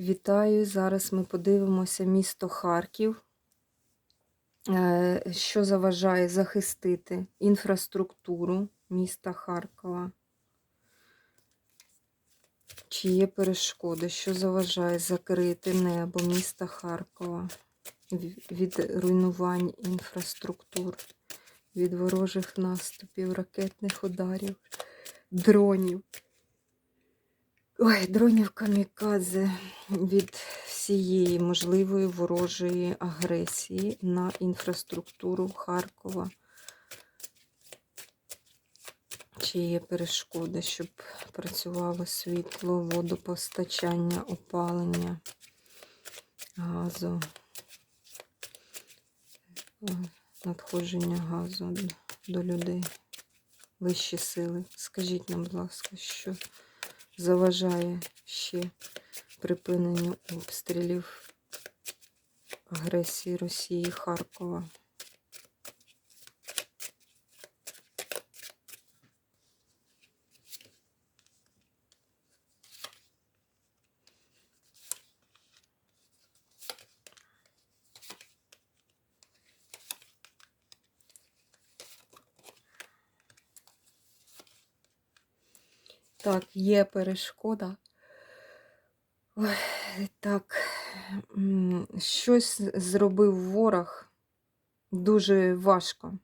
Вітаю! Зараз ми подивимося місто Харків, Е, що заважає захистити інфраструктуру міста Харкова. Чи є перешкоди, що заважає закрити небо міста Харкова від руйнувань інфраструктур, від ворожих наступів, ракетних ударів, дронів. Ой, дронів камікадзе від всієї можливої ворожої агресії на інфраструктуру Харкова. Чи є перешкоди, щоб працювало світло, водопостачання, опалення, газу, надходження газу до людей, вищі сили. Скажіть нам, будь ласка, що заважає ще припиненню обстрілів агресії Росії Харкова. Так, є перешкода. Ой, так, щось зробив ворог дуже важко.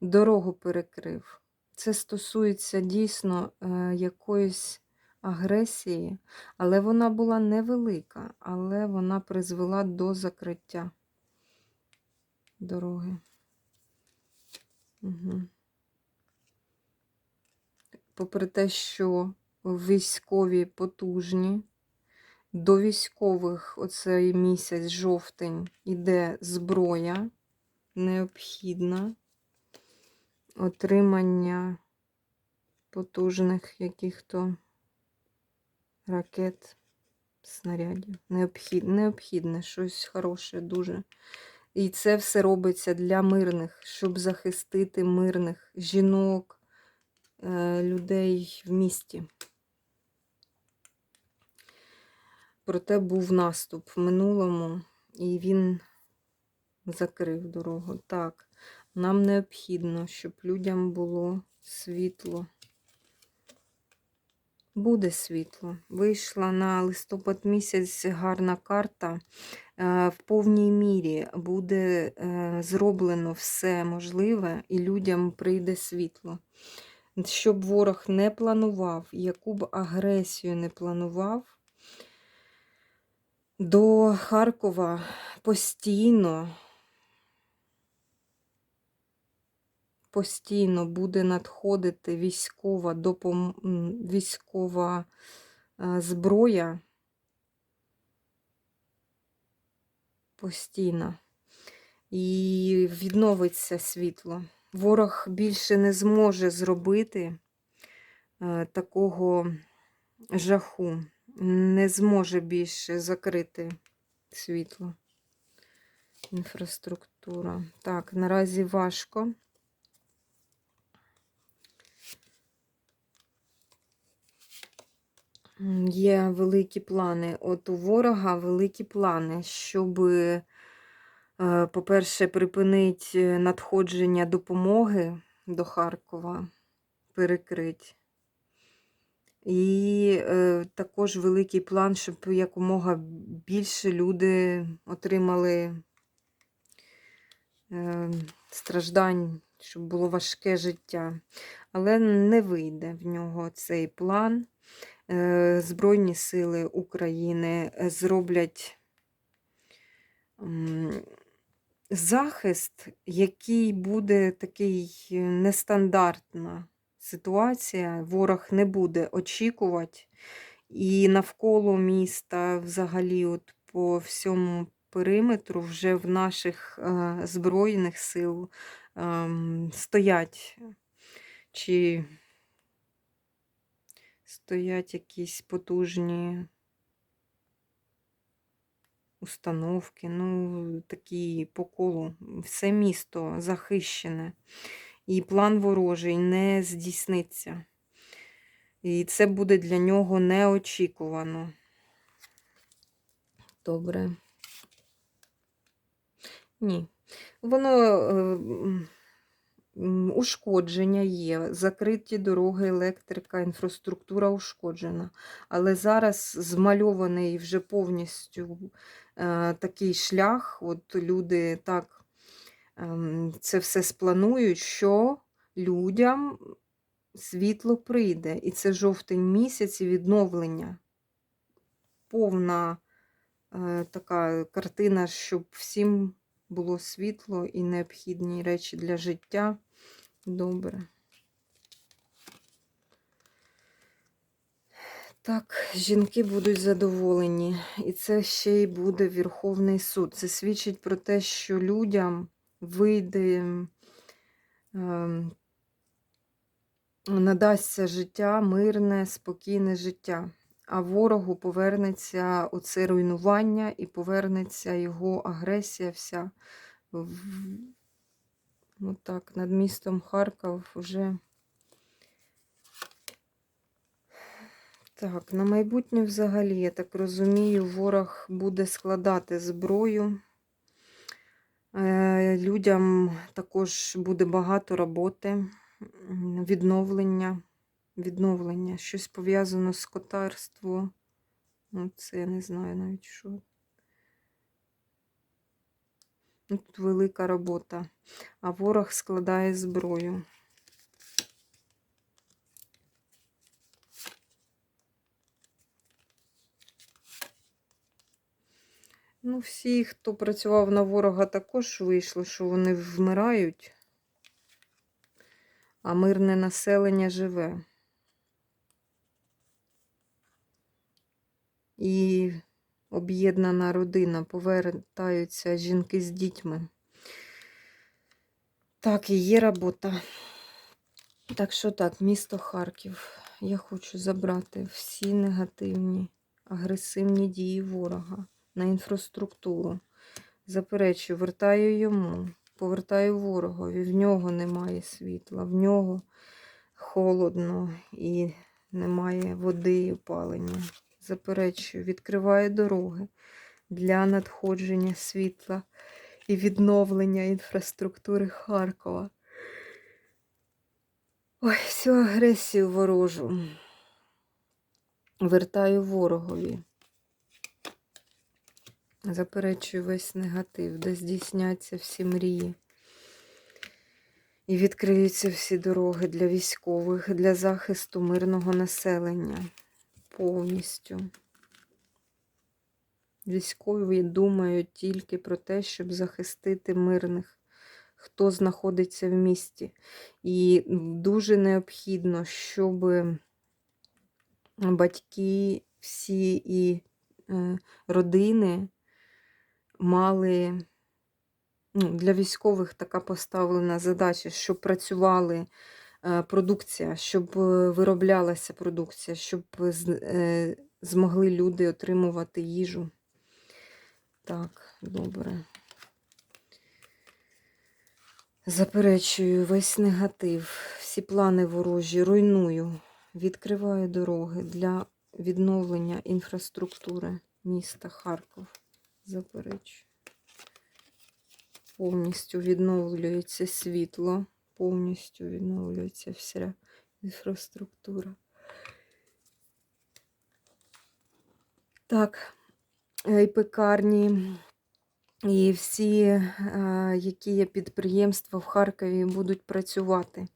Дорогу перекрив. Це стосується дійсно е, якоїсь агресії, але вона була невелика, але вона призвела до закриття дороги. Угу. Попри те, що військові потужні, до військових оцей місяць жовтень іде зброя необхідна, отримання потужних яких-то ракет, снарядів. Необхід, необхідне, щось хороше дуже. І це все робиться для мирних, щоб захистити мирних жінок, людей в місті. Проте був наступ в минулому, і він закрив дорогу. Так, нам необхідно, щоб людям було світло. Буде світло. Вийшла на листопад місяць гарна карта. Е, В повній мірі буде е, зроблено все можливе, і людям прийде світло. Щоб ворог не планував, яку б агресію не планував, до Харкова постійно, постійно буде надходити військова допом... військова е, зброя. Постійно. І відновиться світло. Ворог більше не зможе зробити е, такого жаху, не зможе більше закрити світло. Інфраструктура. Так, наразі важко. Є великі плани. От у ворога великі плани, щоб, по-перше, припинити надходження допомоги до Харкова, перекрить. І е, також великий план, щоб якомога більше люди отримали е, страждань, щоб було важке життя. Але не вийде в нього цей план. Е, Збройні сили України е, зроблять захист, який буде такий е, нестандартна ситуація. Ворог не буде очікувати. І навколо міста, взагалі, от по всьому периметру, вже в наших е, Збройних сил ем, стоять чи стоять якісь потужні установки, ну, такі по колу. Все місто захищене. І план ворожий не здійсниться. І це буде для нього неочікувано. Добре. Ні. Воно е, ушкодження є, закриті дороги, електрика, інфраструктура ушкоджена. Але зараз змальований вже повністю такий шлях. От люди так ем, це все спланують, що людям світло прийде. І це жовтень місяць і відновлення. Повна е, така картина, щоб всім було світло і необхідні речі для життя. Добре. Так, жінки будуть задоволені. І це ще й буде Верховний суд. Це свідчить про те, що людям вийде, ем, надасться життя, мирне, спокійне життя. А ворогу повернеться оце руйнування і повернеться його агресія вся. Отак, над містом Харків вже. Так, на майбутнє взагалі, я так розумію, ворог буде складати зброю. Е, Людям також буде багато роботи, відновлення, відновлення, щось пов'язано з котарством. Ну, це я не знаю навіть що. Ну, Тут велика робота, а ворог складає зброю. Ну, всі, хто працював на ворога, також вийшло, що вони вмирають, а мирне населення живе. І об'єднана родина, повертаються жінки з дітьми. Так, і є робота. Так що так, місто Харків. Я хочу забрати всі негативні, агресивні дії ворога на інфраструктуру. Заперечую, вертаю йому, повертаю ворогові. В нього немає світла, в нього холодно і немає води і опалення. Заперечую, відкриваю дороги для надходження світла і відновлення інфраструктури Харкова. Ой, всю агресію ворожу. Вертаю ворогові. Заперечую весь негатив, де здійсняться всі мрії. І відкриються всі дороги для військових, для захисту мирного населення. Повністю. Військові думають тільки про те, щоб захистити мирних, хто знаходиться в місті. І дуже необхідно, щоб батьки всі і е, родини мали ну, для військових така поставлена задача, щоб працювали е, продукція, щоб е, вироблялася продукція, щоб е, змогли люди отримувати їжу. Так, добре. Заперечую весь негатив, всі плани ворожі, руйную, відкриваю дороги для відновлення інфраструктури міста Харків. Заперечую. Повністю відновлюється світло, повністю відновлюється вся інфраструктура. Так, е, і пекарні, і всі, е, які є підприємства в Харкові, будуть працювати.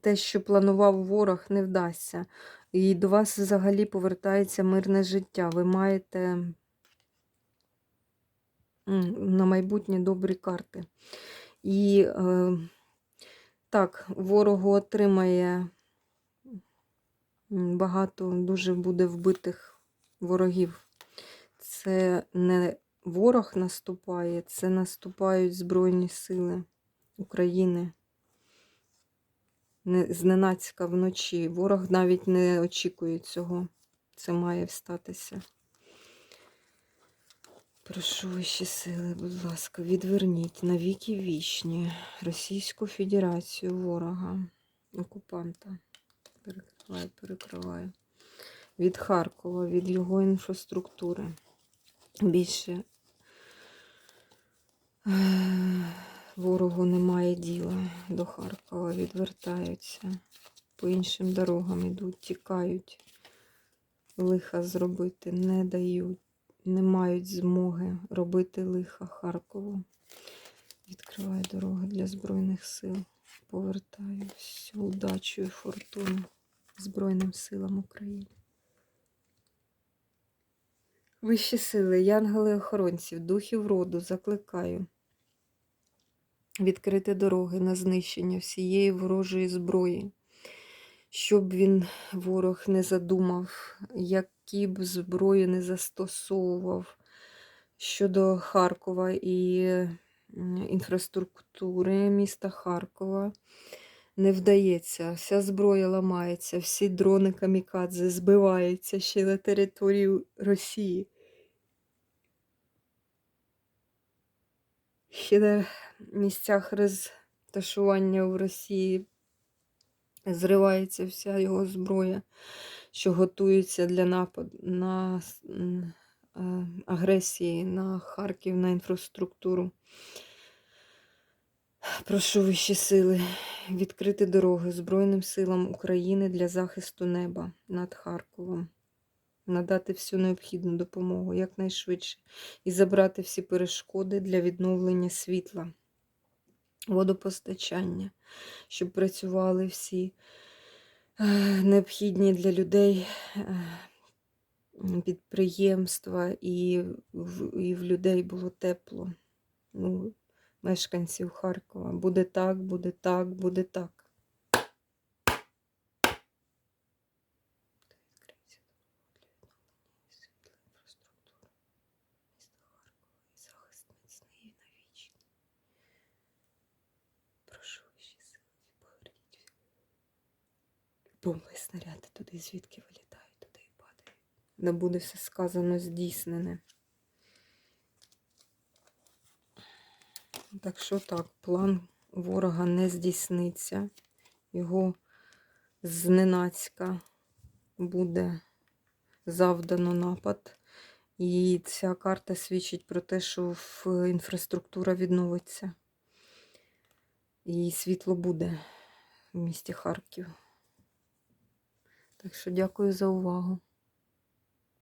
Те, що планував ворог, не вдасться. І до вас взагалі повертається мирне життя. Ви маєте на майбутнє добрі карти. І е, так, ворогу отримає багато дуже буде вбитих ворогів. Це не ворог наступає, це наступають Збройні Сили України. Не, зненацька вночі. Ворог навіть не очікує цього. Це має статися. Прошу вищі сили, будь ласка, відверніть на віки вічні Російську Федерацію ворога, окупанта. Перекриваю, перекриваю. Від Харкова, від його інфраструктури. більше е, ворогу немає діла до Харкова, відвертаються, по іншим дорогам йдуть, тікають, лиха зробити не дають, не мають змоги робити лиха Харкову. Відкриваю дороги для Збройних сил. Повертаю всю удачу і фортуну Збройним силам України. Вищі сили, янголи-охоронців, духів роду закликаю відкрити дороги на знищення всієї ворожої зброї, щоб він, ворог, не задумав, які б зброї не застосовував щодо Харкова і інфраструктури міста Харкова. Не вдається, вся зброя ламається, всі дрони камікадзе збиваються ще на території Росії. Ще на місцях розташування в Росії зривається вся його зброя, що готується для нападу на агресії на Харків, на інфраструктуру. Прошу вищі сили відкрити дороги Збройним силам України для захисту неба над Харковом, надати всю необхідну допомогу якнайшвидше і забрати всі перешкоди для відновлення світла, водопостачання, щоб працювали всі е, необхідні для людей е, підприємства, і в, і в людей було тепло. Ну, мешканців Харкова. Буде так, буде так, буде так. Відкриється дорога для відновлення світла інфраструктури міста Харкова і захист міцний і навічний. Прошу вищі сили, поверніть і снаряди туди, звідки вилітають, туди і падають. Да буде все сказано здійснене. Так що так, план ворога не здійсниться. Його зненацька буде завдано напад. І ця карта свідчить про те, що інфраструктура відновиться. І світло буде в місті Харків. Так що дякую за увагу.